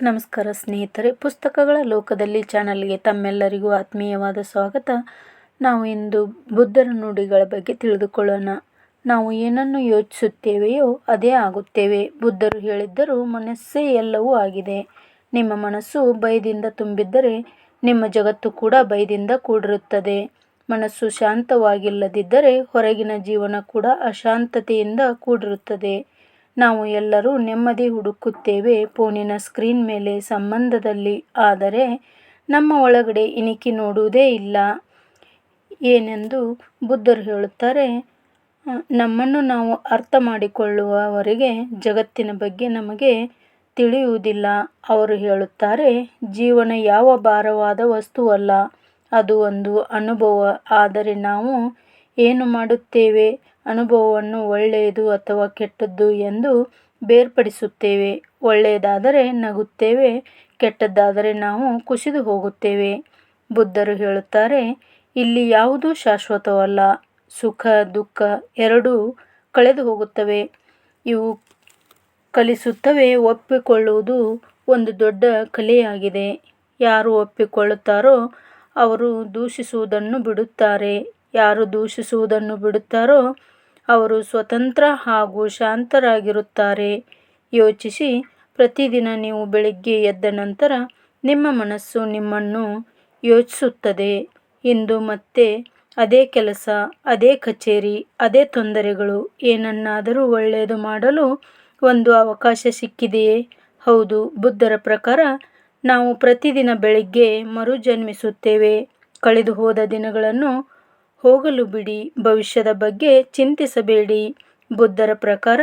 ನಮಸ್ಕಾರ ಸ್ನೇಹಿತರೆ, ಪುಸ್ತಕಗಳ ಲೋಕದಲ್ಲಿ ಚಾನಲ್ಗೆ ತಮ್ಮೆಲ್ಲರಿಗೂ ಆತ್ಮೀಯವಾದ ಸ್ವಾಗತ. ನಾವು ಇಂದು ಬುದ್ಧರ ನುಡಿಗಳ ಬಗ್ಗೆ ತಿಳಿದುಕೊಳ್ಳೋಣ. ನಾವು ಏನನ್ನು ಯೋಚಿಸುತ್ತೇವೆಯೋ ಅದೇ ಆಗುತ್ತೇವೆ. ಬುದ್ಧರು ಹೇಳಿದ್ದರೂ ಮನಸ್ಸೇ ಎಲ್ಲವೂ ಆಗಿದೆ. ನಿಮ್ಮ ಮನಸ್ಸು ಭಯದಿಂದ ತುಂಬಿದ್ದರೆ ನಿಮ್ಮ ಜಗತ್ತು ಕೂಡ ಭಯದಿಂದ ಕೂಡಿರುತ್ತದೆ. ಮನಸ್ಸು ಶಾಂತವಾಗಿಲ್ಲದಿದ್ದರೆ ಹೊರಗಿನ ಜೀವನ ಕೂಡ ಅಶಾಂತತೆಯಿಂದ ಕೂಡಿರುತ್ತದೆ. ನಾವು ಎಲ್ಲರೂ ನೆಮ್ಮದಿ ಹುಡುಕುತ್ತೇವೆ ಫೋನಿನ ಸ್ಕ್ರೀನ್ ಮೇಲೆ ಸಂಬಂಧದಲ್ಲಿ. ಆದರೆ ನಮ್ಮ ಒಳಗಡೆ ಇಣಿಕಿ ನೋಡುವುದೇ ಇಲ್ಲ. ಏನೆಂದು ಬುದ್ಧರು ಹೇಳುತ್ತಾರೆ, ನಮ್ಮನ್ನು ನಾವು ಅರ್ಥ ಮಾಡಿಕೊಳ್ಳುವವರೆಗೆ ಜಗತ್ತಿನ ಬಗ್ಗೆ ನಮಗೆ ತಿಳಿಯುವುದಿಲ್ಲ. ಅವರು ಹೇಳುತ್ತಾರೆ, ಜೀವನ ಯಾವ ಭಾರವಾದ ವಸ್ತುವಲ್ಲ, ಅದು ಒಂದು ಅನುಭವ. ಆದರೆ ನಾವು ಏನು ಮಾಡುತ್ತೇವೆ? ಅನುಭವವನ್ನು ಒಳ್ಳೆಯದು ಅಥವಾ ಕೆಟ್ಟದ್ದು ಎಂದು ಬೇರ್ಪಡಿಸುತ್ತೇವೆ. ಒಳ್ಳೆಯದಾದರೆ ನಗುತ್ತೇವೆ, ಕೆಟ್ಟದ್ದಾದರೆ ನಾವು ಕುಸಿದು ಹೋಗುತ್ತೇವೆ. ಬುದ್ಧರು ಹೇಳುತ್ತಾರೆ, ಇಲ್ಲಿ ಯಾವುದೂ ಶಾಶ್ವತವಲ್ಲ. ಸುಖ, ದುಃಖ ಎರಡೂ ಕಳೆದು ಹೋಗುತ್ತವೆ. ಇವು ಕಲಿಸುತ್ತವೆ, ಒಪ್ಪಿಕೊಳ್ಳುವುದು ಒಂದು ದೊಡ್ಡ ಕಲೆಯಾಗಿದೆ. ಯಾರು ಒಪ್ಪಿಕೊಳ್ಳುತ್ತಾರೋ ಅವರು ದೂಷಿಸುವುದನ್ನು ಬಿಡುತ್ತಾರೆ. ಯಾರು ದೂಷಿಸುವುದನ್ನು ಬಿಡುತ್ತಾರೋ ಅವರು ಸ್ವತಂತ್ರ ಹಾಗೂ ಶಾಂತರಾಗಿರುತ್ತಾರೆ. ಯೋಚಿಸಿ, ಪ್ರತಿದಿನ ನೀವು ಬೆಳಿಗ್ಗೆ ಎದ್ದ ನಂತರ ನಿಮ್ಮ ಮನಸ್ಸು ನಿಮ್ಮನ್ನು ಯೋಚಿಸುತ್ತದೆ. ಇಂದು ಮತ್ತೆ ಅದೇ ಕೆಲಸ, ಅದೇ ಕಚೇರಿ, ಅದೇ ತೊಂದರೆಗಳು, ಏನನ್ನಾದರೂ ಒಳ್ಳೆಯದು ಮಾಡಲು ಒಂದು ಅವಕಾಶ ಸಿಕ್ಕಿದೆಯೇ? ಹೌದು, ಬುದ್ಧರ ಪ್ರಕಾರ ನಾವು ಪ್ರತಿದಿನ ಬೆಳಿಗ್ಗೆ ಮರುಜನ್ಮಿಸುತ್ತೇವೆ. ಕಳೆದು ಹೋದ ದಿನಗಳನ್ನು ಹೋಗಲು ಬಿಡಿ, ಭವಿಷ್ಯದ ಬಗ್ಗೆ ಚಿಂತಿಸಬೇಡಿ. ಬುದ್ಧರ ಪ್ರಕಾರ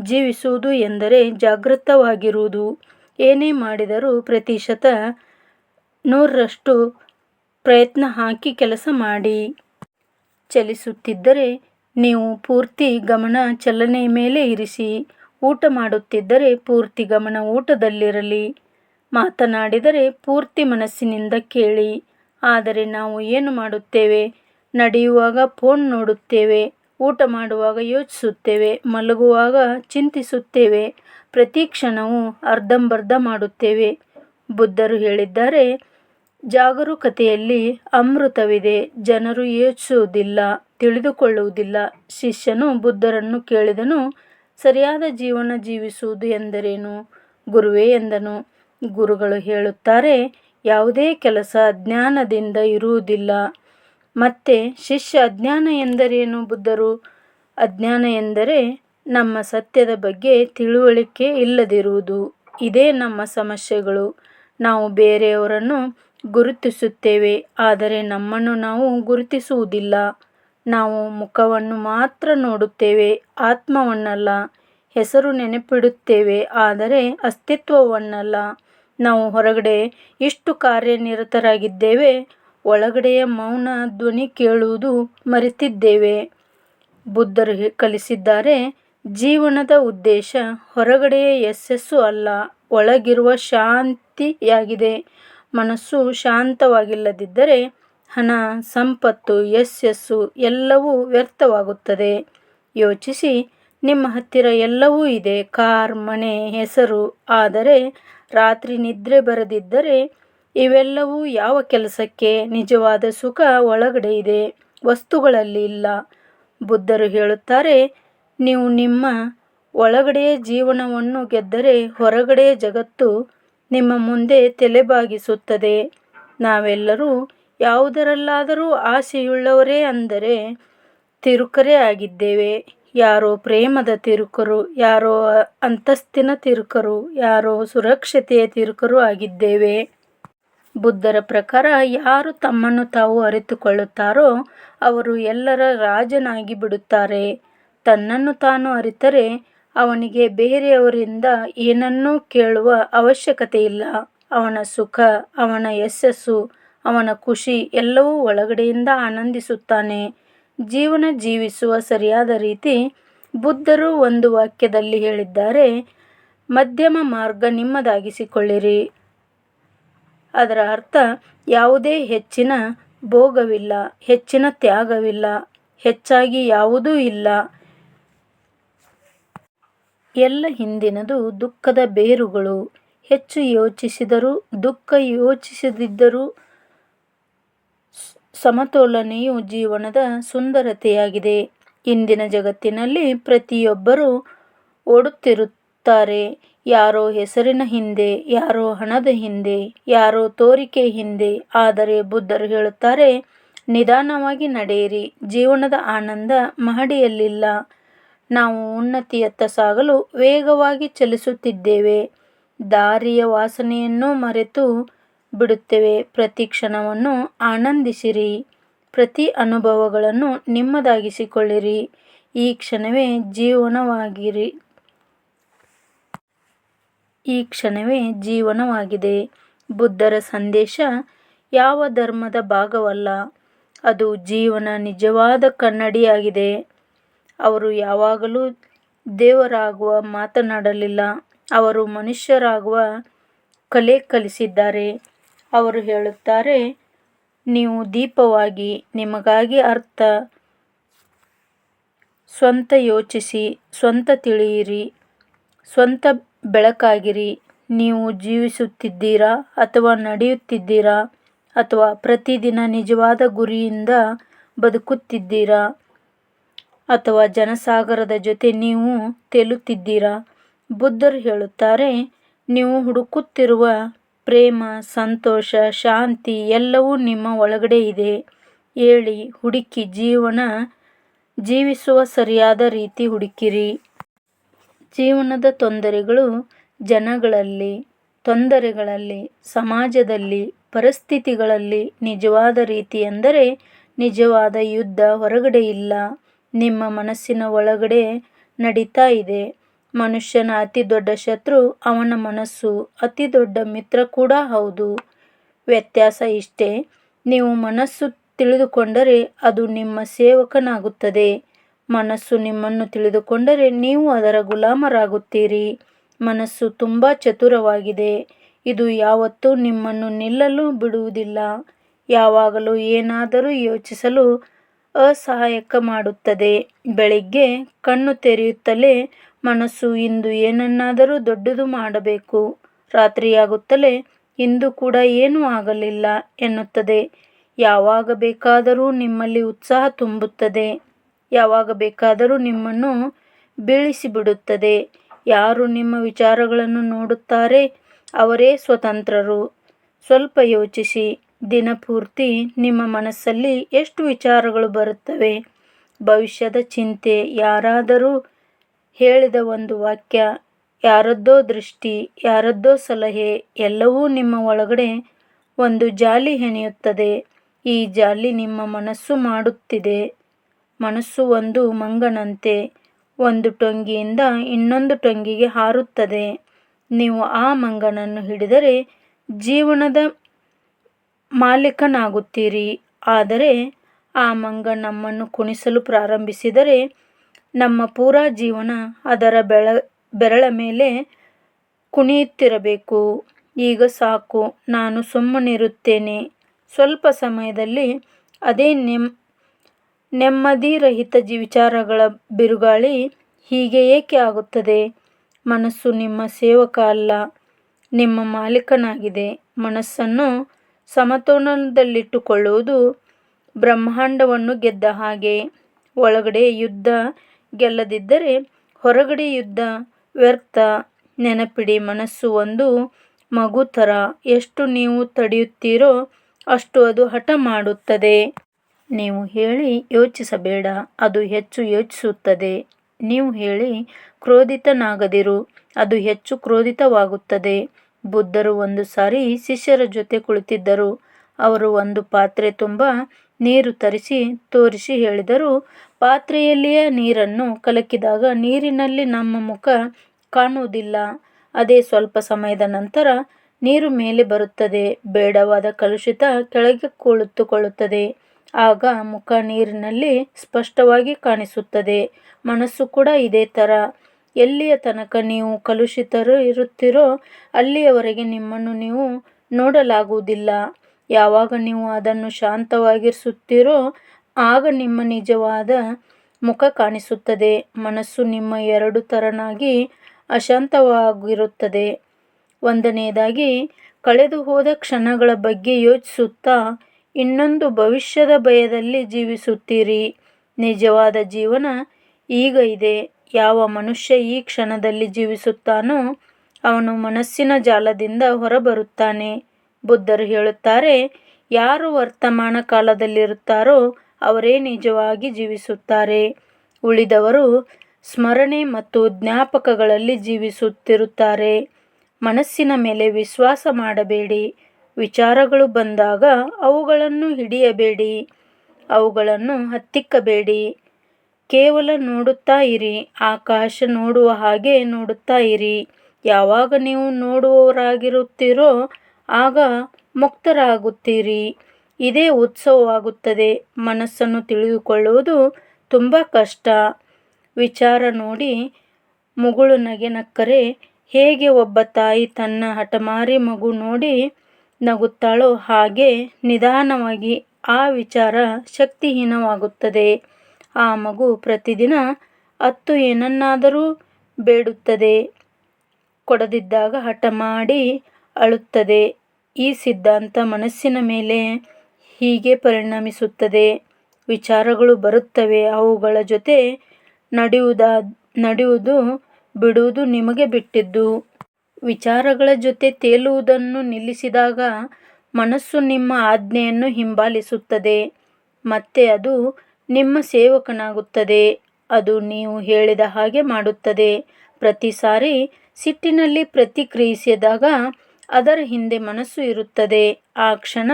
ಜೀವಿಸುವುದು ಎಂದರೆ ಜಾಗೃತವಾಗಿರುವುದು. ಏನೇ ಮಾಡಿದರೂ ಪ್ರತಿಶತ ನೂರರಷ್ಟು ಪ್ರಯತ್ನ ಹಾಕಿ ಕೆಲಸ ಮಾಡಿ. ಚಲಿಸುತ್ತಿದ್ದರೆ ನೀವು ಪೂರ್ತಿ ಗಮನ ಚಲನೆ ಮೇಲೆ ಇರಿಸಿ. ಊಟ ಮಾಡುತ್ತಿದ್ದರೆ ಪೂರ್ತಿ ಗಮನ ಊಟದಲ್ಲಿರಲಿ. ಮಾತನಾಡಿದರೆ ಪೂರ್ತಿ ಮನಸ್ಸಿನಿಂದ ಕೇಳಿ. ಆದರೆ ನಾವು ಏನು ಮಾಡುತ್ತೇವೆ? ನಡೆಯುವಾಗ ಫೋನ್ ನೋಡುತ್ತೇವೆ, ಊಟ ಮಾಡುವಾಗ ಯೋಚಿಸುತ್ತೇವೆ, ಮಲಗುವಾಗ ಚಿಂತಿಸುತ್ತೇವೆ, ಪ್ರತಿ ಕ್ಷಣವೂ ಅರ್ಧಂಬರ್ಧ ಮಾಡುತ್ತೇವೆ. ಬುದ್ಧರು ಹೇಳಿದ್ದಾರೆ, ಜಾಗರೂಕತೆಯಲ್ಲಿ ಅಮೃತವಿದೆ, ಜನರು ಯೋಚಿಸುವುದಿಲ್ಲ, ತಿಳಿದುಕೊಳ್ಳುವುದಿಲ್ಲ. ಶಿಷ್ಯನು ಬುದ್ಧರನ್ನು ಕೇಳಿದನು, ಸರಿಯಾದ ಜೀವನ ಜೀವಿಸುವುದು ಎಂದರೇನು? ಗುರುವೇ ಎಂದನು. ಗುರುಗಳು ಹೇಳುತ್ತಾರೆ, ಯಾವುದೇ ಕೆಲಸ ಜ್ಞಾನದಿಂದ ಇರುವುದಿಲ್ಲ. ಮತ್ತೆ ಶಿಷ್ಯ ಅಜ್ಞಾನ ಎಂದರೇನು ಬುದ್ಧರು? ಅಜ್ಞಾನ ಎಂದರೆ ನಮ್ಮ ಸತ್ಯದ ಬಗ್ಗೆ ತಿಳುವಳಿಕೆ ಇಲ್ಲದಿರುವುದು. ಇದೇ ನಮ್ಮ ಸಮಸ್ಯೆಗಳು. ನಾವು ಬೇರೆಯವರನ್ನು ಗುರುತಿಸುತ್ತೇವೆ, ಆದರೆ ನಮ್ಮನ್ನು ನಾವು ಗುರುತಿಸುವುದಿಲ್ಲ. ನಾವು ಮುಖವನ್ನು ಮಾತ್ರ ನೋಡುತ್ತೇವೆ, ಆತ್ಮವನ್ನಲ್ಲ. ಹೆಸರು ನೆನಪಿಡುತ್ತೇವೆ, ಆದರೆ ಅಸ್ತಿತ್ವವನ್ನಲ್ಲ. ನಾವು ಹೊರಗಡೆ ಇಷ್ಟು ಕಾರ್ಯನಿರತರಾಗಿದ್ದೇವೆ ಒಳಗಡೆಯ ಮೌನ ಧ್ವನಿ ಕೇಳುವುದು ಮರೆತಿದ್ದೇವೆ. ಬುದ್ಧರು ಕಲಿಸಿದ್ದಾರೆ, ಜೀವನದ ಉದ್ದೇಶ ಹೊರಗಡೆಯ ಯಶಸ್ಸು ಅಲ್ಲ, ಒಳಗಿರುವ ಶಾಂತಿಯಾಗಿದೆ. ಮನಸ್ಸು ಶಾಂತವಾಗಿಲ್ಲದಿದ್ದರೆ ಹಣ, ಸಂಪತ್ತು, ಯಶಸ್ಸು ಎಲ್ಲವೂ ವ್ಯರ್ಥವಾಗುತ್ತದೆ. ಯೋಚಿಸಿ, ನಿಮ್ಮ ಹತ್ತಿರ ಎಲ್ಲವೂ ಇದೆ, ಕಾರ್, ಮನೆ, ಹೆಸರು. ಆದರೆ ರಾತ್ರಿ ನಿದ್ರೆ ಬರದಿದ್ದರೆ ಇವೆಲ್ಲವೂ ಯಾವ ಕೆಲಸಕ್ಕೆ ನಿಜವಾದ ಸುಖ ಒಳಗಡೆ ಇದೆ? ವಸ್ತುಗಳಲ್ಲಿ ಇಲ್ಲ. ಬುದ್ಧರು ಹೇಳುತ್ತಾರೆ, ನೀವು ನಿಮ್ಮ ಒಳಗಡೆಯ ಜೀವನವನ್ನು ಗೆದ್ದರೆ ಹೊರಗಡೆಯ ಜಗತ್ತು ನಿಮ್ಮ ಮುಂದೆ ತಲೆಬಾಗಿಸುತ್ತದೆ. ನಾವೆಲ್ಲರೂ ಯಾವುದರಲ್ಲಾದರೂ ಆಸೆಯುಳ್ಳವರೇ ಅಂದರೆ ತಿರುಕರೇ ಆಗಿದ್ದೇವೆ. ಯಾರೋ ಪ್ರೇಮದ ತಿರುಕರು, ಯಾರೋ ಅಂತಸ್ತಿನ ತಿರುಕರು, ಯಾರೋ ಸುರಕ್ಷತೆಯ ತಿರುಕರು ಆಗಿದ್ದೇವೆ. ಬುದ್ಧರ ಪ್ರಕಾರ ಯಾರು ತಮ್ಮನ್ನು ತಾವು ಅರಿತುಕೊಳ್ಳುತ್ತಾರೋ ಅವರು ಎಲ್ಲರ ರಾಜನಾಗಿ ಬಿಡುತ್ತಾರೆ. ತನ್ನನ್ನು ತಾನು ಅರಿತರೆ ಅವನಿಗೆ ಬೇರೆಯವರಿಂದ ಏನನ್ನೂ ಕೇಳುವ ಅವಶ್ಯಕತೆ ಇಲ್ಲ ಅವನ ಸುಖ, ಅವನ ಯಶಸ್ಸು, ಅವನ ಖುಷಿ ಎಲ್ಲವೂ ಒಳಗಡೆಯಿಂದ ಆನಂದಿಸುತ್ತಾನೆ. ಜೀವನ ಜೀವಿಸುವ ಸರಿಯಾದ ರೀತಿ ಬುದ್ಧರು ಒಂದು ವಾಕ್ಯದಲ್ಲಿ ಹೇಳಿದ್ದಾರೆ, ಮಧ್ಯಮ ಮಾರ್ಗ ನಿಮ್ಮದಾಗಿಸಿಕೊಳ್ಳಿರಿ. ಅದರ ಅರ್ಥ ಯಾವುದೇ ಹೆಚ್ಚಿನ ಭೋಗವಿಲ್ಲ, ಹೆಚ್ಚಿನ ತ್ಯಾಗವಿಲ್ಲ, ಹೆಚ್ಚಾಗಿ ಯಾವುದೂ ಇಲ್ಲ. ಎಲ್ಲ ಹಿಂದಿನದು ದುಃಖದ ಬೇರುಗಳು. ಹೆಚ್ಚು ಯೋಚಿಸಿದರೂ, ದುಃಖ ಯೋಚಿಸದಿದ್ದರೂ ಸಮತೋಲನೆಯು ಜೀವನದ ಸುಂದರತೆಯಾಗಿದೆ. ಇಂದಿನ ಜಗತ್ತಿನಲ್ಲಿ ಪ್ರತಿಯೊಬ್ಬರೂ ಓಡುತ್ತಿರುತ್ತಾರೆ. ಯಾರೋ ಹೆಸರಿನ ಹಿಂದೆ, ಯಾರೋ ಹಣದ ಹಿಂದೆ, ಯಾರೋ ತೋರಿಕೆ ಹಿಂದೆ. ಆದರೆ ಬುದ್ಧರು ಹೇಳುತ್ತಾರೆ, ನಿಧಾನವಾಗಿ ನಡೆಯಿರಿ, ಜೀವನದ ಆನಂದ ಮಹಡಿಯಲ್ಲಿಲ್ಲ. ನಾವು ಉನ್ನತಿಯತ್ತ ಸಾಗಲು ವೇಗವಾಗಿ ಚಲಿಸುತ್ತಿದ್ದೇವೆ. ದಾರಿಯ ವಾಸನೆಯನ್ನು ಮರೆತು ಬಿಡುತ್ತೇವೆ. ಪ್ರತಿ ಕ್ಷಣವನ್ನು ಆನಂದಿಸಿರಿ. ಪ್ರತಿ ಅನುಭವಗಳನ್ನು ನಿಮ್ಮದಾಗಿಸಿಕೊಳ್ಳಿರಿ. ಈ ಕ್ಷಣವೇ ಜೀವನವಾಗಿರಿ. ಈ ಕ್ಷಣವೇ ಜೀವನವಾಗಿದೆ. ಬುದ್ಧರ ಸಂದೇಶ ಯಾವ ಧರ್ಮದ ಭಾಗವಲ್ಲ. ಅದು ಜೀವನ ನಿಜವಾದ ಕನ್ನಡಿಯಾಗಿದೆ. ಅವರು ಯಾವಾಗಲೂ ದೇವರಾಗುವ ಮಾತನಾಡಲಿಲ್ಲ. ಅವರು ಮನುಷ್ಯರಾಗುವ ಕಲೆ ಕಲಿಸಿದ್ದಾರೆ. ಅವರು ಹೇಳುತ್ತಾರೆ, ನೀವು ದೀಪವಾಗಿ ನಿಮಗಾಗಿ ಅರ್ಥ. ಸ್ವಂತ ಯೋಚಿಸಿ, ಸ್ವಂತ ತಿಳಿಯಿರಿ. ಸ್ವಂತ ಬೆಳಕಾಗಿರಿ. ನೀವು ಜೀವಿಸುತ್ತಿದ್ದೀರಾ ಅಥವಾ ನಡೆಯುತ್ತಿದ್ದೀರಾ ಅಥವಾ ಪ್ರತಿದಿನ ನಿಜವಾದ ಗುರಿಯಿಂದ ಬದುಕುತ್ತಿದ್ದೀರಾ ಅಥವಾ ಜನಸಾಗರದ ಜೊತೆ ನೀವು ತೇಲುತ್ತಿದ್ದೀರಾ? ಬುದ್ಧರು ಹೇಳುತ್ತಾರೆ, ನೀವು ಹುಡುಕುತ್ತಿರುವ ಪ್ರೇಮ, ಸಂತೋಷ, ಶಾಂತಿ ಎಲ್ಲವೂ ನಿಮ್ಮ ಒಳಗಡೆ ಇದೆ. ಹೇಳಿ, ಹುಡುಕಿ ಜೀವನ ಜೀವಿಸುವ ಸರಿಯಾದ ರೀತಿ ಹುಡುಕಿರಿ. ಜೀವನದ ತೊಂದರೆಗಳು ಜನಗಳಲ್ಲಿ, ತೊಂದರೆಗಳಲ್ಲಿ, ಸಮಾಜದಲ್ಲಿ, ಪರಿಸ್ಥಿತಿಗಳಲ್ಲಿ ನಿಜವಾದ ರೀತಿ ಎಂದರೆ ನಿಜವಾದ ಯುದ್ಧ ಹೊರಗಡೆ ಇಲ್ಲ. ನಿಮ್ಮ ಮನಸ್ಸಿನ ಒಳಗಡೆ ನಡೀತಾ ಇದೆ. ಮನುಷ್ಯನ ಅತಿ ದೊಡ್ಡ ಶತ್ರು ಅವನ ಮನಸ್ಸು, ಅತಿ ದೊಡ್ಡ ಮಿತ್ರ ಕೂಡ ಹೌದು. ವ್ಯತ್ಯಾಸ ಇಷ್ಟೇ. ನೀವು ಮನಸ್ಸು ತಿಳಿದುಕೊಂಡರೆ ಅದು ನಿಮ್ಮ ಸೇವಕನಾಗುತ್ತದೆ. ಮನಸ್ಸು ನಿಮ್ಮನ್ನು ತಿಳಿದುಕೊಂಡರೆ ನೀವು ಅದರ ಗುಲಾಮರಾಗುತ್ತೀರಿ. ಮನಸ್ಸು ತುಂಬ ಚತುರವಾಗಿದೆ. ಇದು ಯಾವತ್ತೂ ನಿಮ್ಮನ್ನು ನಿಲ್ಲಲು ಬಿಡುವುದಿಲ್ಲ. ಯಾವಾಗಲೂ ಏನಾದರೂ ಯೋಚಿಸಲು ಅಸಹಾಯಕ ಮಾಡುತ್ತದೆ. ಬೆಳಿಗ್ಗೆ ಕಣ್ಣು ತೆರೆಯುತ್ತಲೇ ಮನಸ್ಸು ಇಂದು ಏನನ್ನಾದರೂ ದೊಡ್ಡದು ಮಾಡಬೇಕು. ರಾತ್ರಿಯಾಗುತ್ತಲೇ ಇಂದು ಕೂಡ ಏನೂ ಆಗಲಿಲ್ಲ ಎನ್ನುತ್ತದೆ. ಯಾವಾಗ ಬೇಕಾದರೂ ನಿಮ್ಮಲ್ಲಿ ಉತ್ಸಾಹ ತುಂಬುತ್ತದೆ. ಯಾವಾಗ ಬೇಕಾದರೂ ನಿಮ್ಮನ್ನು ಬೀಳಿಸಿಬಿಡುತ್ತದೆ. ಯಾರು ನಿಮ್ಮ ವಿಚಾರಗಳನ್ನು ನೋಡುತ್ತಾರೆ, ಅವರೇ ಸ್ವತಂತ್ರರು. ಸ್ವಲ್ಪ ಯೋಚಿಸಿ. ದಿನಪೂರ್ತಿ ನಿಮ್ಮ ಮನಸ್ಸಲ್ಲಿ ಎಷ್ಟು ವಿಚಾರಗಳು ಬರುತ್ತವೆ? ಭವಿಷ್ಯದ ಚಿಂತೆ, ಯಾರಾದರೂ ಹೇಳಿದ ಒಂದು ವಾಕ್ಯ, ಯಾರದ್ದೋ ದೃಷ್ಟಿ, ಯಾರದ್ದೋ ಸಲಹೆ, ಎಲ್ಲವೂ ನಿಮ್ಮ ಒಳಗಡೆ ಒಂದು ಜಾಲಿ ಹೆಣೆಯುತ್ತದೆ. ಈ ಜಾಲಿ ನಿಮ್ಮ ಮನಸ್ಸು ಮಾಡುತ್ತಿದೆ. ಮನಸ್ಸು ಒಂದು ಮಂಗನಂತೆ. ಒಂದು ಟೊಂಗಿಯಿಂದ ಇನ್ನೊಂದು ಟೊಂಗಿಗೆ ಹಾರುತ್ತದೆ. ನೀವು ಆ ಮಂಗನನ್ನು ಹಿಡಿದರೆ ಜೀವನದ ಮಾಲೀಕನಾಗುತ್ತೀರಿ. ಆದರೆ ಆ ಮಂಗ ನಮ್ಮನ್ನು ಕುಣಿಸಲು ಪ್ರಾರಂಭಿಸಿದರೆ ನಮ್ಮ ಪೂರಾ ಜೀವನ ಅದರ ಬೆಳ, ಬೆರಳ ಮೇಲೆ ಕುಣಿಯುತ್ತಿರಬೇಕು. ಈಗ ಸಾಕು, ನಾನು ಸುಮ್ಮನಿರುತ್ತೇನೆ. ಸ್ವಲ್ಪ ಸಮಯದಲ್ಲಿ ಅದೇ ನೆಮ್ ನೆಮ್ಮದಿರಹಿತ ವಿಚಾರಗಳ ಬಿರುಗಾಳಿ ಹೀಗೆ ಏಕೆ ಆಗುತ್ತದೆ? ಮನಸ್ಸು ನಿಮ್ಮ ಸೇವಕ ಅಲ್ಲ, ನಿಮ್ಮ ಮಾಲೀಕನಾಗಿದೆ. ಮನಸ್ಸನ್ನು ಸಮತೋಲನದಲ್ಲಿಟ್ಟುಕೊಳ್ಳುವುದು ಬ್ರಹ್ಮಾಂಡವನ್ನು ಗೆದ್ದ ಹಾಗೆ. ಒಳಗಡೆ ಯುದ್ಧ ಗೆಲ್ಲದಿದ್ದರೆ ಹೊರಗಡೆ ಯುದ್ಧ ವ್ಯರ್ಥ. ನೆನಪಿಡಿ, ಮನಸ್ಸು ಒಂದು ಮಗು ಥರ. ಎಷ್ಟು ನೀವು ತಡೆಯುತ್ತೀರೋ ಅಷ್ಟು ಅದು ಹಠ ಮಾಡುತ್ತದೆ. ನೀವು ಹೇಳಿ ಯೋಚಿಸಬೇಡ, ಅದು ಹೆಚ್ಚು ಯೋಚಿಸುತ್ತದೆ. ನೀವು ಹೇಳಿ, ಕ್ರೋಧಿತನಾಗದಿರು, ಅದು ಹೆಚ್ಚು ಕ್ರೋಧಿತವಾಗುತ್ತದೆ. ಬುದ್ಧರು ಒಂದು ಸಾರಿ ಶಿಷ್ಯರ ಜೊತೆ ಕುಳಿತಿದ್ದರು. ಅವರು ಒಂದು ಪಾತ್ರೆ ತುಂಬ ನೀರು ತರಿಸಿ, ತೋರಿಸಿ ಹೇಳಿದರು, ಪಾತ್ರೆಯಲ್ಲಿಯೇ ನೀರನ್ನು ಕಲಕಿದಾಗ ನೀರಿನಲ್ಲಿ ನಮ್ಮ ಮುಖ ಕಾಣುವುದಿಲ್ಲ. ಅದೇ ಸ್ವಲ್ಪ ಸಮಯದ ನಂತರ ನೀರು ಮೇಲೆ ಬರುತ್ತದೆ. ಬೇಡವಾದ ಕಲುಷಿತ ಕೆಳಗೆ ಕುಳಿತುಕೊಳ್ಳುತ್ತದೆ. ಆಗ ಮುಖ ನೀರಿನಲ್ಲಿ ಸ್ಪಷ್ಟವಾಗಿ ಕಾಣಿಸುತ್ತದೆ. ಮನಸ್ಸು ಕೂಡ ಇದೇ ಥರ ಎಲ್ಲಿಯ ತನಕ ನೀವು ಕಲುಷಿತರು ಇರುತ್ತೀರೋ ಅಲ್ಲಿಯವರೆಗೆ ನಿಮ್ಮನ್ನು ನೀವು ನೋಡಲಾಗುವುದಿಲ್ಲ. ಯಾವಾಗ ನೀವು ಅದನ್ನು ಶಾಂತವಾಗಿರಿಸುತ್ತೀರೋ ಆಗ ನಿಮ್ಮ ನಿಜವಾದ ಮುಖ ಕಾಣಿಸುತ್ತದೆ. ಮನಸ್ಸು ನಿಮ್ಮ ಎರಡು ತರನಾಗಿ ಅಶಾಂತವಾಗಿರುತ್ತದೆ. ಒಂದನೆಯದಾಗಿ ಕಳೆದು ಹೋದ ಕ್ಷಣಗಳ ಬಗ್ಗೆ ಯೋಚಿಸುತ್ತಾ ಇನ್ನೊಂದು ಭವಿಷ್ಯದ ಭಯದಲ್ಲಿ ಜೀವಿಸುತ್ತೀರಿ. ನಿಜವಾದ ಜೀವನ ಈಗ ಇದೆ. ಯಾವ ಮನುಷ್ಯ ಈ ಕ್ಷಣದಲ್ಲಿ ಜೀವಿಸುತ್ತಾನೋ ಅವನು ಮನಸ್ಸಿನ ಜಾಲದಿಂದ ಹೊರಬರುತ್ತಾನೆ. ಬುದ್ಧರು ಹೇಳುತ್ತಾರೆ, ಯಾರು ವರ್ತಮಾನ ಕಾಲದಲ್ಲಿರುತ್ತಾರೋ ಅವರೇ ನಿಜವಾಗಿ ಜೀವಿಸುತ್ತಾರೆ. ಉಳಿದವರು ಸ್ಮರಣೆ ಮತ್ತು ಜ್ಞಾಪಕಗಳಲ್ಲಿ ಜೀವಿಸುತ್ತಿರುತ್ತಾರೆ. ಮನಸ್ಸಿನ ಮೇಲೆ ವಿಶ್ವಾಸ ಮಾಡಬೇಡಿ. ವಿಚಾರಗಳು ಬಂದಾಗ ಅವುಗಳನ್ನು ಹಿಡಿಯಬೇಡಿ, ಅವುಗಳನ್ನು ಹತ್ತಿಕ್ಕಬೇಡಿ. ಕೇವಲ ನೋಡುತ್ತಾ ಇರಿ, ಆಕಾಶ ನೋಡುವ ಹಾಗೆ ನೋಡುತ್ತಾ ಇರಿ. ಯಾವಾಗ ನೀವು ನೋಡುವವರಾಗಿರುತ್ತೀರೋ ಆಗ ಮುಕ್ತರಾಗುತ್ತೀರಿ. ಇದೇ ಉತ್ಸವವಾಗುತ್ತದೆ, ಮನಸ್ಸನ್ನು ತಿಳಿದುಕೊಳ್ಳುವುದು ತುಂಬ ಕಷ್ಟ. ವಿಚಾರ ನೋಡಿ, ಮುಗುಳು ನಗೆ ನಕ್ಕರೆ, ಹೇಗೆ ಒಬ್ಬ ತಾಯಿ ತನ್ನ ಹಠಮಾರಿ ಮಗು ನೋಡಿ ನಗುತ್ತಾಳೋ ಹಾಗೆ ನಿಧಾನವಾಗಿ ಆ ವಿಚಾರ ಶಕ್ತಿಹೀನವಾಗುತ್ತದೆ. ಆ ಮಗು ಪ್ರತಿದಿನ ಹತ್ತು ಏನನ್ನಾದರೂ ಬೇಡುತ್ತದೆ. ಕೊಡದಿದ್ದಾಗ ಹಠ ಮಾಡಿ ಅಳುತ್ತದೆ. ಈ ಸಿದ್ಧಾಂತ ಮನಸ್ಸಿನ ಮೇಲೆ ಹೀಗೆ ಪರಿಣಮಿಸುತ್ತದೆ. ವಿಚಾರಗಳು ಬರುತ್ತವೆ, ಅವುಗಳ ಜೊತೆ ನಡೆಯುವುದ ನಡೆಯುವುದು ಬಿಡುವುದು ನಿಮಗೆ ಬಿಟ್ಟಿದ್ದು. ವಿಚಾರಗಳ ಜೊತೆ ತೇಲುವುದನ್ನು ನಿಲ್ಲಿಸಿದಾಗ ಮನಸ್ಸು ನಿಮ್ಮ ಆಜ್ಞೆಯನ್ನು ಹಿಂಬಾಲಿಸುತ್ತದೆ. ಮತ್ತೆ ಅದು ನಿಮ್ಮ ಸೇವಕನಾಗುತ್ತದೆ. ಅದು ನೀವು ಹೇಳಿದ ಹಾಗೆ ಮಾಡುತ್ತದೆ. ಪ್ರತಿ ಸಾರಿ ಸಿಟ್ಟಿನಲ್ಲಿ ಪ್ರತಿಕ್ರಿಯಿಸಿದಾಗ ಅದರ ಹಿಂದೆ ಮನಸ್ಸು ಇರುತ್ತದೆ. ಆ ಕ್ಷಣ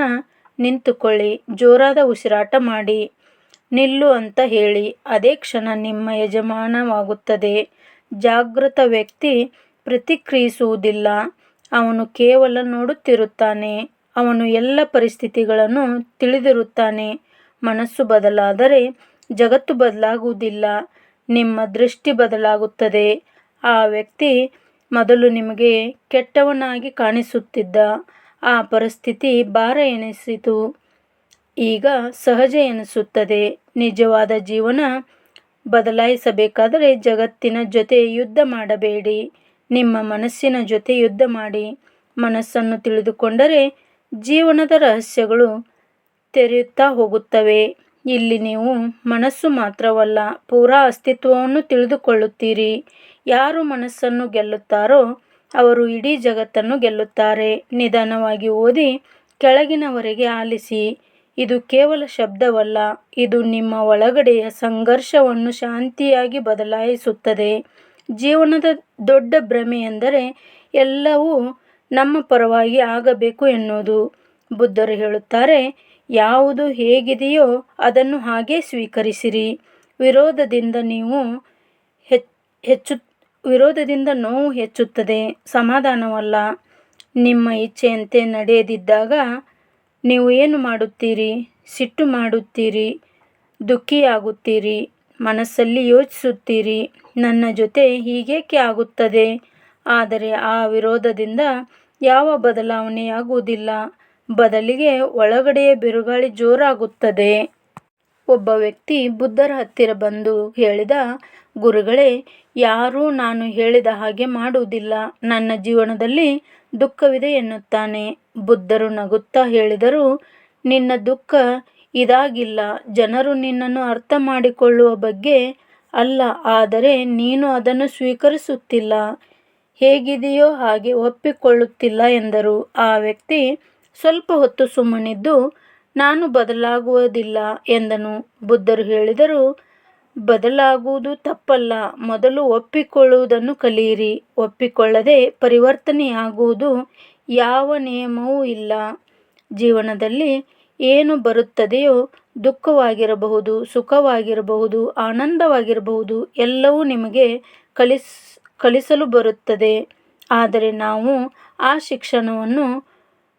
ನಿಂತುಕೊಳ್ಳಿ. ಜೋರಾದ ಉಸಿರಾಟ ಮಾಡಿ. ನಿಲ್ಲು ಅಂತ ಹೇಳಿ. ಅದೇ ಕ್ಷಣ ನಿಮ್ಮ ಯಜಮಾನವಾಗುತ್ತದೆ. ಜಾಗೃತ ವ್ಯಕ್ತಿ ಪ್ರತಿಕ್ರಿಯಿಸುವುದಿಲ್ಲ. ಅವನು ಕೇವಲ ನೋಡುತ್ತಿರುತ್ತಾನೆ. ಅವನು ಎಲ್ಲ ಪರಿಸ್ಥಿತಿಗಳನ್ನು ತಿಳಿದಿರುತ್ತಾನೆ. ಮನಸ್ಸು ಬದಲಾದರೆ ಜಗತ್ತು ಬದಲಾಗುವುದಿಲ್ಲ. ನಿಮ್ಮ ದೃಷ್ಟಿ ಬದಲಾಗುತ್ತದೆ. ಆ ವ್ಯಕ್ತಿ ಮೊದಲು ನಿಮಗೆ ಕೆಟ್ಟವನಾಗಿ ಕಾಣಿಸುತ್ತಿದ್ದ. ಆ ಪರಿಸ್ಥಿತಿ ಭಾರ ಎನಿಸಿತು. ಈಗ ಸಹಜ ಎನಿಸುತ್ತದೆ. ನಿಜವಾದ ಜೀವನ ಬದಲಾಯಿಸಬೇಕಾದರೆ ಜಗತ್ತಿನ ಜೊತೆ ಯುದ್ಧ ಮಾಡಬೇಡಿ. ನಿಮ್ಮ ಮನಸ್ಸಿನ ಜೊತೆ ಯುದ್ಧ ಮಾಡಿ ಮನಸ್ಸನ್ನು ತಿಳಿದುಕೊಂಡರೆ ಜೀವನದ ರಹಸ್ಯಗಳು ತೆರೆಯುತ್ತಾ ಹೋಗುತ್ತವೆ. ಇಲ್ಲಿ ನೀವು ಮನಸ್ಸು ಮಾತ್ರವಲ್ಲ, ಪೂರಾ ಅಸ್ತಿತ್ವವನ್ನು ತಿಳಿದುಕೊಳ್ಳುತ್ತೀರಿ. ಯಾರು ಮನಸ್ಸನ್ನು ಗೆಲ್ಲುತ್ತಾರೋ ಅವರು ಇಡೀ ಜಗತ್ತನ್ನು ಗೆಲ್ಲುತ್ತಾರೆ. ನಿಧಾನವಾಗಿ ಓದಿ ಕೆಳಗಿನವರೆಗೆ ಆಲಿಸಿ. ಇದು ಕೇವಲ ಶಬ್ದವಲ್ಲ, ಇದು ನಿಮ್ಮ ಒಳಗಡೆಯ ಸಂಘರ್ಷವನ್ನು ಶಾಂತಿಯಾಗಿ ಬದಲಾಯಿಸುತ್ತದೆ. ಜೀವನದ ದೊಡ್ಡ ಭ್ರಮೆ ಎಂದರೆ ಎಲ್ಲವೂ ನಮ್ಮ ಪರವಾಗಿ ಆಗಬೇಕು ಎನ್ನುವುದು. ಬುದ್ಧರು ಹೇಳುತ್ತಾರೆ, ಯಾವುದು ಹೇಗಿದೆಯೋ ಅದನ್ನು ಹಾಗೇ ಸ್ವೀಕರಿಸಿರಿ. ವಿರೋಧದಿಂದ ನೀವು ಹೆಚ್ಚು, ವಿರೋಧದಿಂದ ನೋವು ಹೆಚ್ಚುತ್ತದೆ, ಸಮಾಧಾನವಲ್ಲ. ನಿಮ್ಮ ಇಚ್ಛೆಯಂತೆ ನಡೆಯದಿದ್ದಾಗ ನೀವು ಏನು ಮಾಡುತ್ತೀರಿ? ಸಿಟ್ಟು ಮಾಡುತ್ತೀರಿ, ದುಃಖಿಯಾಗುತ್ತೀರಿ. ಮನಸ್ಸಲ್ಲಿ ಯೋಚಿಸುತ್ತೀರಿ, ನನ್ನ ಜೊತೆ ಹೀಗೇಕೆ ಆಗುತ್ತದೆ? ಆದರೆ ಆ ವಿರೋಧದಿಂದ ಯಾವ ಬದಲಾವಣೆಯಾಗುವುದಿಲ್ಲ. ಬದಲಿಗೆ ಒಳಗಡೆಯ ಬಿರುಗಾಳಿ ಜೋರಾಗುತ್ತದೆ. ಒಬ್ಬ ವ್ಯಕ್ತಿ ಬುದ್ಧರ ಹತ್ತಿರ ಬಂದು ಹೇಳಿದ, ಗುರುಗಳೇ, ಯಾರೂ ನಾನು ಹೇಳಿದ ಹಾಗೆ ಮಾಡುವುದಿಲ್ಲ. ನನ್ನ ಜೀವನದಲ್ಲಿ ದುಃಖವಿದೆ ಎನ್ನುತ್ತಾನೆ. ಬುದ್ಧರು ನಗುತ್ತಾ ಹೇಳಿದರು, ನಿನ್ನ ದುಃಖ ಇದಾಗಿಲ್ಲ. ಜನರು ನಿನ್ನನ್ನು ಅರ್ಥ ಮಾಡಿಕೊಳ್ಳುವ ಬಗ್ಗೆ ಅಲ್ಲ, ಆದರೆ ನೀನು ಅದನ್ನು ಸ್ವೀಕರಿಸುತ್ತಿಲ್ಲ. ಹೇಗಿದೆಯೋ ಹಾಗೆ ಒಪ್ಪಿಕೊಳ್ಳುತ್ತಿಲ್ಲ ಎಂದರು. ಆ ವ್ಯಕ್ತಿ ಸ್ವಲ್ಪ ಹೊತ್ತು ಸುಮ್ಮನಿದ್ದು, ನಾನು ಬದಲಾಗುವುದಿಲ್ಲ ಎಂದನು. ಬುದ್ಧರು ಹೇಳಿದರು, ಬದಲಾಗುವುದು ತಪ್ಪಲ್ಲ, ಮೊದಲು ಒಪ್ಪಿಕೊಳ್ಳುವುದನ್ನು ಕಲಿಯಿರಿ. ಒಪ್ಪಿಕೊಳ್ಳದೆ ಪರಿವರ್ತನೆಯಾಗುವುದು ಯಾವ ನಿಯಮವೂ ಇಲ್ಲ. ಜೀವನದಲ್ಲಿ ಏನು ಬರುತ್ತದೆಯೋ ದುಃಖವಾಗಿರಬಹುದು, ಸುಖವಾಗಿರಬಹುದು, ಆನಂದವಾಗಿರಬಹುದು, ಎಲ್ಲವೂ ನಿಮಗೆ ಕಲಿಸ್, ಕಲಿಸಲು ಬರುತ್ತದೆ. ಆದರೆ ನಾವು ಆ ಶಿಕ್ಷಣವನ್ನು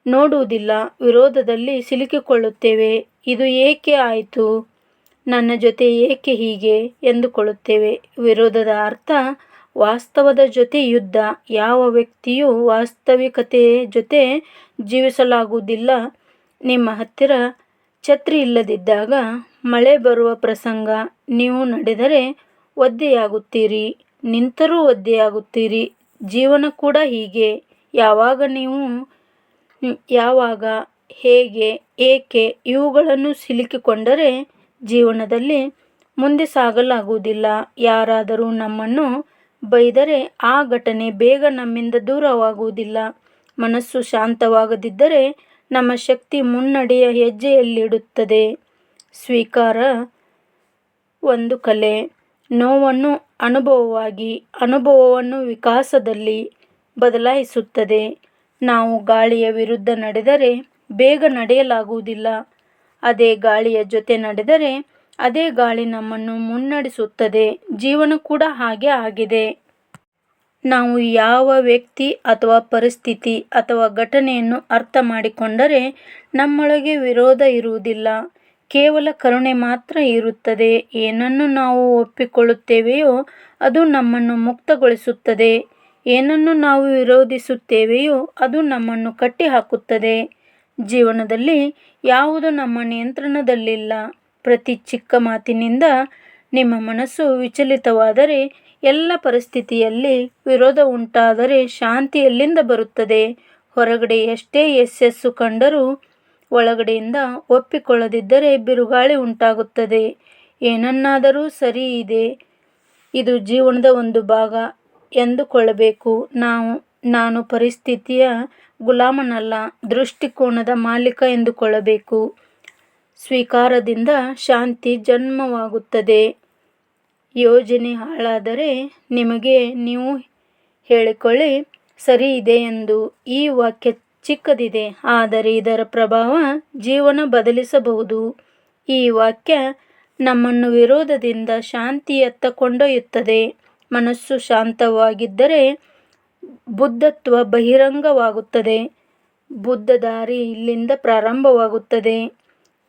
ನೋಡುವುದಿಲ್ಲ, ವಿರೋಧದಲ್ಲಿ ಸಿಲುಕಿಕೊಳ್ಳುತ್ತೇವೆ. ಇದು ಏಕೆ ಆಯಿತು? ನನ್ನ ಜೊತೆ ಏಕೆ ಹೀಗೆ? ಎಂದುಕೊಳ್ಳುತ್ತೇವೆ. ವಿರೋಧದ ಅರ್ಥ, ವಾಸ್ತವದ ಜೊತೆ ಯುದ್ಧ. ಯಾವ ವ್ಯಕ್ತಿಯು ವಾಸ್ತವಿಕತೆಯ ಜೊತೆ ಜೀವಿಸಲಾಗುವುದಿಲ್ಲ ನಿಮ್ಮ ಹತ್ತಿರ ಛತ್ರಿ ಇಲ್ಲದಿದ್ದಾಗ ಮಳೆ ಬರುವ ಪ್ರಸಂಗ. ನೀವು ನಡೆದರೆ ಒದ್ದೆಯಾಗುತ್ತೀರಿ. ನಿಂತರೂ ಒದ್ದೆಯಾಗುತ್ತೀರಿ. ಜೀವನ ಕೂಡ ಹೀಗೆ. ಯಾವಾಗ ನೀವು, ಯಾವಾಗ, ಹೇಗೆ, ಏಕೆ ಇವುಗಳನ್ನು ಸಿಲುಕಿಕೊಂಡರೆ ಜೀವನದಲ್ಲಿ ಮುಂದೆ ಸಾಗಲಾಗುವುದಿಲ್ಲ. ಯಾರಾದರೂ ನಮ್ಮನ್ನು ಬೈದರೆ ಆ ಘಟನೆ ಬೇಗ ನಮ್ಮಿಂದ ದೂರವಾಗುವುದಿಲ್ಲ. ಮನಸ್ಸು ಶಾಂತವಾಗದಿದ್ದರೆ ನಮ್ಮ ಶಕ್ತಿ ಮುನ್ನಡೆಯ ಹೆಜ್ಜೆಯಲ್ಲಿಡುತ್ತದೆ. ಸ್ವೀಕಾರ ಒಂದು ಕಲೆ. ನೋವನ್ನು ಅನುಭವವಾಗಿ, ಅನುಭವವನ್ನು ವಿಕಾಸದಲ್ಲಿ ಬದಲಾಯಿಸುತ್ತದೆ. ನಾವು ಗಾಳಿಯ ವಿರುದ್ಧ ನಡೆದರೆ ಬೇಗ ನಡೆಯಲಾಗುವುದಿಲ್ಲ. ಅದೇ ಗಾಳಿಯ ಜೊತೆ ನಡೆದರೆ ಅದೇ ಗಾಳಿ ನಮ್ಮನ್ನು ಮುನ್ನಡೆಸುತ್ತದೆ. ಜೀವನ ಕೂಡ ಹಾಗೆ ಆಗಿದೆ. ನಾವು ಯಾವ ವ್ಯಕ್ತಿ ಅಥವಾ ಪರಿಸ್ಥಿತಿ ಅಥವಾ ಘಟನೆಯನ್ನು ಅರ್ಥ ಮಾಡಿಕೊಂಡರೆ ನಮ್ಮೊಳಗೆ ವಿರೋಧ ಇರುವುದಿಲ್ಲ. ಕೇವಲ ಕರುಣೆ ಮಾತ್ರ ಇರುತ್ತದೆ. ಏನನ್ನು ನಾವು ಒಪ್ಪಿಕೊಳ್ಳುತ್ತೇವೆಯೋ ಅದು ನಮ್ಮನ್ನು ಮುಕ್ತಗೊಳಿಸುತ್ತದೆ. ಏನನ್ನು ನಾವು ವಿರೋಧಿಸುತ್ತೇವೆಯೋ ಅದು ನಮ್ಮನ್ನು ಕಟ್ಟಿಹಾಕುತ್ತದೆ. ಜೀವನದಲ್ಲಿ ಯಾವುದು ನಮ್ಮ ನಿಯಂತ್ರಣದಲ್ಲಿಲ್ಲ. ಪ್ರತಿ ಚಿಕ್ಕ ಮಾತಿನಿಂದ ನಿಮ್ಮ ಮನಸ್ಸು ವಿಚಲಿತವಾದರೆ ಎಲ್ಲ ಪರಿಸ್ಥಿತಿಯಲ್ಲಿ ವಿರೋಧ ಉಂಟಾದರೆ ಶಾಂತಿ ಎಲ್ಲಿಂದ ಬರುತ್ತದೆ. ಹೊರಗಡೆ ಎಷ್ಟೇ ಯಶಸ್ಸು ಕಂಡರೂ ಒಳಗಡೆಯಿಂದ ಒಪ್ಪಿಕೊಳ್ಳದಿದ್ದರೆ ಬಿರುಗಾಳಿ ಉಂಟಾಗುತ್ತದೆ. ಏನನ್ನಾದರೂ ಸರಿ ಇದೆ. ಇದು ಜೀವನದ ಒಂದು ಭಾಗ ಎಂದುಕೊಳ್ಳಬೇಕು. ನಾವು, ನಾನು ಪರಿಸ್ಥಿತಿಯ ಗುಲಾಮನಲ್ಲ, ದೃಷ್ಟಿಕೋನದ ಮಾಲೀಕ ಎಂದುಕೊಳ್ಳಬೇಕು. ಸ್ವೀಕಾರದಿಂದ ಶಾಂತಿ ಜನ್ಮವಾಗುತ್ತದೆ. ಯೋಜನೆ ಹಾಳಾದರೆ ನಿಮಗೆ ನೀವು ಹೇಳಿಕೊಳ್ಳಿ, ಸರಿ ಇದೆ ಎಂದು. ಈ ವಾಕ್ಯ ಚಿಕ್ಕದಿದೆ, ಆದರೆ ಇದರ ಪ್ರಭಾವ ಜೀವನ ಬದಲಿಸಬಹುದು. ಈ ವಾಕ್ಯ ನಮ್ಮನ್ನು ವಿರೋಧದಿಂದ ಶಾಂತಿಯತ್ತ ಕೊಂಡೊಯ್ಯುತ್ತದೆ ಮನಸ್ಸು ಶಾಂತವಾಗಿದ್ದರೆ ಬುದ್ಧತ್ವ ಬಹಿರಂಗವಾಗುತ್ತದೆ. ಬುದ್ಧ ದಾರಿ ಇಲ್ಲಿಂದ ಪ್ರಾರಂಭವಾಗುತ್ತದೆ.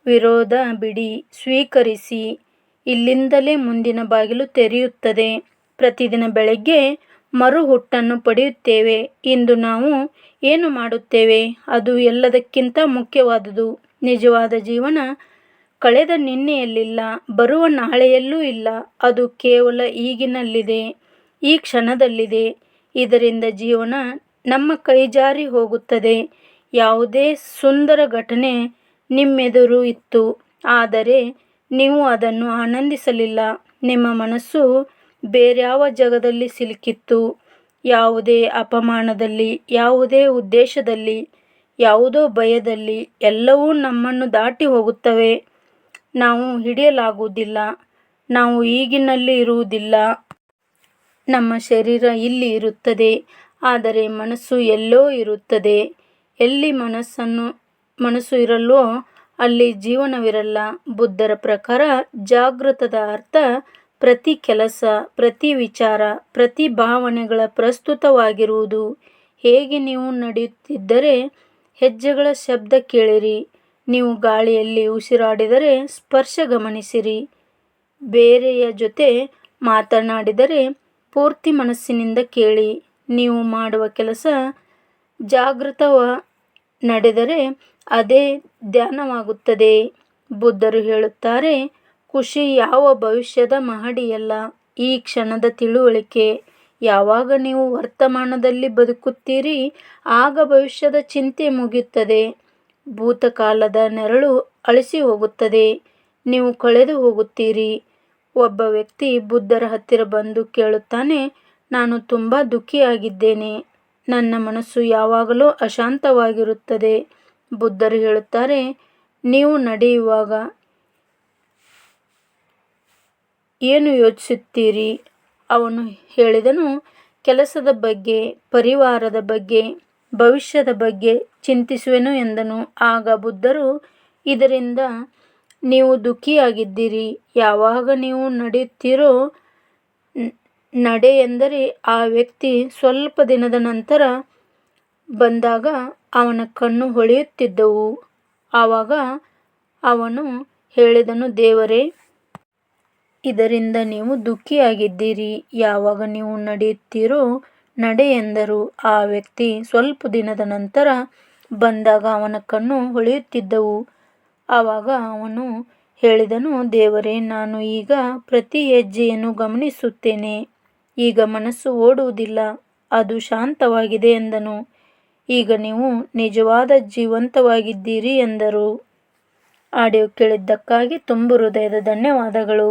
ವಿರೋಧ ಬಿಡಿ, ಸ್ವೀಕರಿಸಿ. ಇಲ್ಲಿಂದಲೇ ಮುಂದಿನ ಬಾಗಿಲು ತೆರೆಯುತ್ತದೆ. ಪ್ರತಿದಿನ ಬೆಳಗ್ಗೆ ಮರುಹುಟ್ಟನ್ನು ಪಡೆಯುತ್ತೇವೆ. ಇಂದು ನಾವು ಏನು ಮಾಡುತ್ತೇವೆ? ಅದು ಎಲ್ಲದಕ್ಕಿಂತ ಮುಖ್ಯವಾದುದು. ನಿಜವಾದ ಜೀವನ ಕಳೆದ ನಿನ್ನೆಯಲ್ಲಿಲ್ಲ, ಬರುವ ನಾಳೆಯಲ್ಲೂ ಇಲ್ಲ. ಅದು ಕೇವಲ ಈಗಿನಲ್ಲಿದೆ, ಈ ಕ್ಷಣದಲ್ಲಿದೆ. ಇದರಿಂದ ಜೀವನ ನಮ್ಮ ಕೈಜಾರಿ ಹೋಗುತ್ತದೆ. ಯಾವುದೇ ಸುಂದರ ಘಟನೆ ನಿಮ್ಮೆದುರು ಇತ್ತು. ಆದರೆ ನೀವು ಅದನ್ನು ಆನಂದಿಸಲಿಲ್ಲ. ನಿಮ್ಮ ಮನಸ್ಸು ಬೇರ್ಯಾವ ಜಗದಲ್ಲಿ ಸಿಲುಕಿತ್ತು. ಯಾವುದೇ ಅಪಮಾನದಲ್ಲಿ, ಯಾವುದೇ ಉದ್ದೇಶದಲ್ಲಿ, ಯಾವುದೋ ಭಯದಲ್ಲಿ ಎಲ್ಲವೂ ನಮ್ಮನ್ನು ದಾಟಿ ಹೋಗುತ್ತವೆ. ನಾವು ಹಿಡಿಯಲಾಗುವುದಿಲ್ಲ. ನಾವು ಈಗಿನಲ್ಲಿ ಇರುವುದಿಲ್ಲ. ನಮ್ಮ ಶರೀರ ಇಲ್ಲಿ ಇರುತ್ತದೆ. ಆದರೆ ಮನಸ್ಸು ಎಲ್ಲೋ ಇರುತ್ತದೆ. ಎಲ್ಲಿ ಮನಸ್ಸನ್ನು, ಮನಸ್ಸು ಇರಲ್ವೋ ಅಲ್ಲಿ ಜೀವನವಿರಲ್ಲ. ಬುದ್ಧರ ಪ್ರಕಾರ ಜಾಗೃತದ ಅರ್ಥ ಪ್ರತಿ ಕೆಲಸ, ಪ್ರತಿ ವಿಚಾರ, ಪ್ರತಿ ಭಾವನೆಗಳ ಪ್ರಸ್ತುತವಾಗಿರುವುದು. ಹೇಗೆ ನೀವು ನಡೆಯುತ್ತಿದ್ದರೆ ಹೆಜ್ಜೆಗಳ ಶಬ್ದ ಕೇಳಿರಿ. ನೀವು ಗಾಳಿಯಲ್ಲಿ ಉಸಿರಾಡಿದರೆ ಸ್ಪರ್ಶ ಗಮನಿಸಿರಿ. ಬೇರೆಯ ಜೊತೆ ಮಾತನಾಡಿದರೆ ಪೂರ್ತಿ ಮನಸ್ಸಿನಿಂದ ಕೇಳಿ. ನೀವು ಮಾಡುವ ಕೆಲಸ ಜಾಗೃತವ ನಡೆದರೆ ಅದೇ ಧ್ಯಾನವಾಗುತ್ತದೆ. ಬುದ್ಧರು ಹೇಳುತ್ತಾರೆ, ಖುಷಿ ಯಾವ ಭವಿಷ್ಯದ ಮಹಡಿಯಲ್ಲ. ಈ ಕ್ಷಣದ ತಿಳುವಳಿಕೆ. ಯಾವಾಗ ನೀವು ವರ್ತಮಾನದಲ್ಲಿ ಬದುಕುತ್ತೀರಿ, ಆಗ ಭವಿಷ್ಯದ ಚಿಂತೆ ಮುಗಿಯುತ್ತದೆ. ಭೂತಕಾಲದ ನೆರಳು ಅಳಿಸಿ ಹೋಗುತ್ತದೆ. ನೀವು ಕಳೆದು ಹೋಗುತ್ತೀರಿ. ಒಬ್ಬ ವ್ಯಕ್ತಿ ಬುದ್ಧರ ಹತ್ತಿರ ಬಂದು ಕೇಳುತ್ತಾನೆ, ನಾನು ತುಂಬ ದುಃಖಿಯಾಗಿದ್ದೇನೆ. ನನ್ನ ಮನಸ್ಸು ಯಾವಾಗಲೂ ಅಶಾಂತವಾಗಿರುತ್ತದೆ. ಬುದ್ಧರು ಹೇಳುತ್ತಾರೆ, ನೀವು ನಡೆಯುವಾಗ ಏನು ಯೋಚಿಸುತ್ತೀರಿ? ಅವನು ಹೇಳಿದನು, ಕೆಲಸದ ಬಗ್ಗೆ, ಪರಿವಾರದ ಬಗ್ಗೆ, ಭವಿಷ್ಯದ ಬಗ್ಗೆ ಚಿಂತಿಸುವೆನು ಎಂದನು. ಆಗ ಬುದ್ಧರು, ಇದರಿಂದ ನೀವು ದುಃಖಿಯಾಗಿದ್ದೀರಿ. ಯಾವಾಗ ನೀವು ನಡೆಯುತ್ತೀರೋ ನಡೆ ಎಂದರೆ ಆ ವ್ಯಕ್ತಿ ಸ್ವಲ್ಪ ದಿನದ ನಂತರ ಬಂದಾಗ ಅವನ ಕಣ್ಣು ಹೊಳೆಯುತ್ತಿದ್ದವು. ಆವಾಗ ಅವನು ಹೇಳಿದನು, ದೇವರೇ, ಇದರಿಂದ ನೀವು ದುಃಖಿಯಾಗಿದ್ದೀರಿ. ಯಾವಾಗ ನೀವು ನಡೆಯುತ್ತೀರೋ ನಡೆ ಎಂದರು. ಆ ವ್ಯಕ್ತಿ ಸ್ವಲ್ಪ ದಿನದ ನಂತರ ಬಂದಾಗ ಅವನ ಕಣ್ಣು ಹೊಳೆಯುತ್ತಿದ್ದವು. ಆವಾಗ ಅವನು ಹೇಳಿದನು, ದೇವರೇ, ನಾನು ಈಗ ಪ್ರತಿ ಹೆಜ್ಜೆಯನ್ನು ಗಮನಿಸುತ್ತೇನೆ. ಈಗ ಮನಸ್ಸು ಓಡುವುದಿಲ್ಲ, ಅದು ಶಾಂತವಾಗಿದೆ ಎಂದನು. ಈಗ ನೀವು ನಿಜವಾದ ಜೀವಂತವಾಗಿದ್ದೀರಿ ಎಂದರು. ಆಡಿಯೋ ಕೇಳಿದ್ದಕ್ಕಾಗಿ ತುಂಬು ಹೃದಯದ ಧನ್ಯವಾದಗಳು.